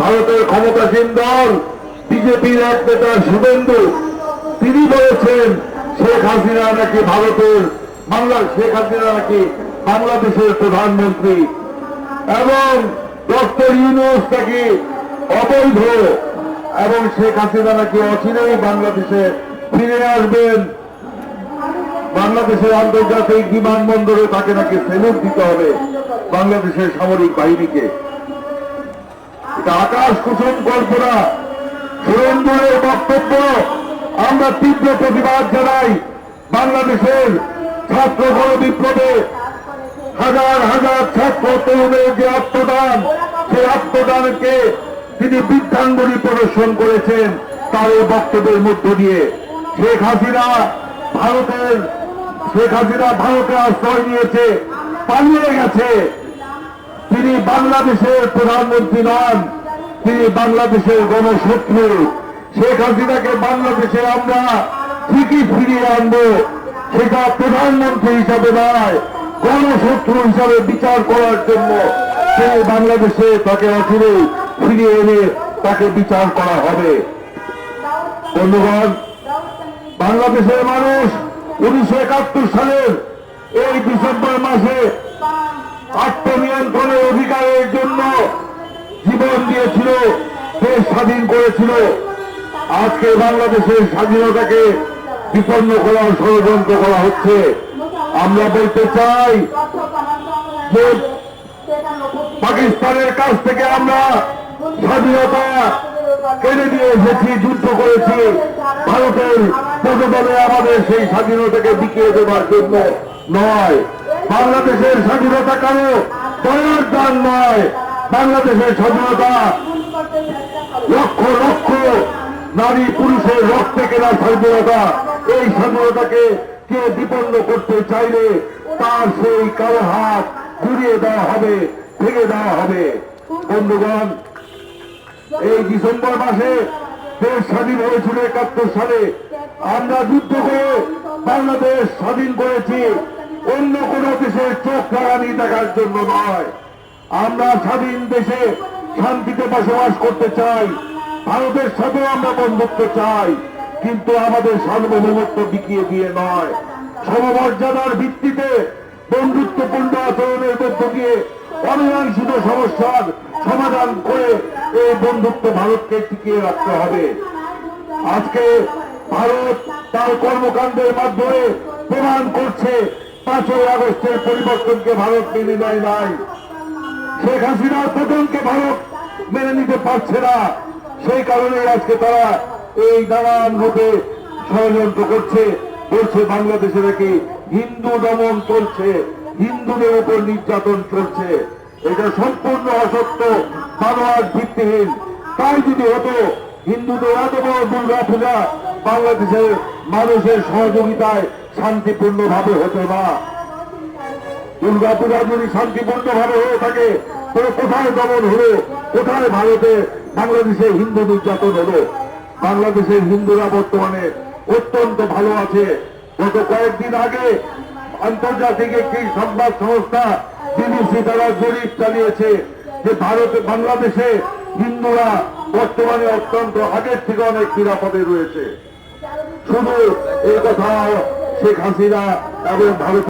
ভারতের ক্ষমতাসীন দল, বিজেপির এক নেতা শুভেন্দু, তিনি বলেছেন, শেখ হাসিনা নাকি ভারতের বাংলা, শেখ হাসিনা নাকি বাংলাদেশের প্রধানমন্ত্রী। এবং ডক্টর ইউনুস নাকি অবৈধ, এবং শেখ হাসিনা নাকি অচিরেই বাংলাদেশে ফিরে আসবেন। বাংলাদেশের আন্তর্জাতিক বিমানবন্দরে তাকে নাকি সেলুট দিতে হবে বাংলাদেশের সামরিক বাহিনীকে। আকাশ কুসুম কল্পনা সুরেন্দ্রের বক্তব্য। আমরা তীব্র প্রতিবাদ জানাই বাংলাদেশের ছাত্র গণ বিপ্লবে হাজার হাজার ছাত্র তরুণের যে আত্মদান, সেই আত্মদানকে তিনি বৃদ্ধাঙ্গুলি প্রদর্শন করেছেন তার এই বক্তব্যের মধ্য দিয়ে। শেখ হাসিনা ভারতের, শেখ হাসিনা ভারতে আশ্রয় নিয়েছে, পালিয়ে গেছে। তিনি বাংলাদেশের প্রধানমন্ত্রী নন, তিনি বাংলাদেশের গণশত্রু। শেখ হাসিনাকে বাংলাদেশে আমরা ঠিকই ফিরিয়ে আনব, সেটা প্রধানমন্ত্রী হিসাবে নয়, গণশত্রু হিসাবে বিচার করার জন্য সেই বাংলাদেশে তাকে অচিরে ফিরিয়ে এনে তাকে বিচার করা হবে। বন্ধুগণ, বাংলাদেশের মানুষ উনিশশো একাত্তর সালের এই ডিসেম্বর মাসে আত্মনিয়ন্ত্রণের অধিকারের জন্য জীবন দিয়েছিল, দেশ স্বাধীন করেছিল। আজকে বাংলাদেশের স্বাধীনতাকে বিপন্ন করার ষড়যন্ত্র করা হচ্ছে। আমরা বলতে চাই যে পাকিস্তানের কাছ থেকে আমরা স্বাধীনতা কেড়ে নিয়ে এসেছি, যুদ্ধ করেছি। ভারতের পদদলে আমাদের সেই স্বাধীনতাকে বিকিয়ে দেওয়ার জন্য নয়। বাংলাদেশের স্বাধীনতা কারও দয়ার দান নয়। বাংলাদেশের স্বাধীনতা লক্ষ লক্ষ নারী পুরুষের রক্তে কেনা স্বাধীনতা। এই স্বাধীনতাকে কে বিপন্ন করতে চাইলে তার সেই কালো হাত ঘুরিয়ে দেওয়া হবে, ভেঙে দেওয়া হবে। বন্ধুগণ, এই ডিসেম্বর মাসে দেশ স্বাধীন হয়েছিল একাত্তর সালে। আমরা যুদ্ধ করে বাংলাদেশ স্বাধীন করেছি। অন্য কোন দেশের চোখ লাগানি দেখার জন্য নয়। আমরা স্বাধীন দেশে শান্তিতে বসবাস করতে চাই। ভারতের সাথেও আমরা বন্ধুত্ব চাই। কিন্তু আমাদের সার্বভৌমত্ব বিকিয়ে দিয়ে নয়। সমমর্যাদার ভিত্তিতে বন্ধুত্বপূর্ণ আচরণের মধ্য দিয়ে অমীমাংসিত সমস্যার সমাধান করে এই বন্ধুত্ব ভারতকে টিকিয়ে রাখতে হবে। আজকে ভারত তার কর্মকাণ্ডের মাধ্যমে প্রমাণ করছে পাঁচই আগস্টের পরিবর্তনকে ভারত মেনে নেয় নাই। শেখ হাসিনার পতনকে ভারত মেনে নিতে পারছে না। সেই কারণে আজকে তারা এই নানান রূপে ষড়যন্ত্র করছে, বলছে বাংলাদেশে নাকি হিন্দু দমন চলছে, হিন্দুদের উপর নির্যাতন চলছে। এটা সম্পূর্ণ অসত্য বানোয়ার ভিত্তিহীন। তাই যদি হতো, হিন্দুদের এত বড় দুর্গা পূজা বাংলাদেশের মানুষের সহযোগিতায় শান্তিপূর্ণ ভাবে হতো না। দুর্গা পূজা যদি শান্তিপূর্ণ ভাবে হয়ে থাকে তাহলে কোথায় দমন হলো? কোথায় ভারতে বাংলাদেশে হিন্দু নির্যাতন হলো? বাংলাদেশের হিন্দুরা বর্তমানে অত্যন্ত ভালো আছে। গত কয়েকদিন আগে আন্তর্জাতিক একটি সংবাদ সংস্থা বিবিসি তারা জরিপ চালিয়েছে যে ভারতে, বাংলাদেশে হিন্দুরা বর্তমানে অত্যন্ত আগের থেকে অনেক নিরাপদে রয়েছে। শুধু এই কথা শেখ হাসিনা এবং ভারত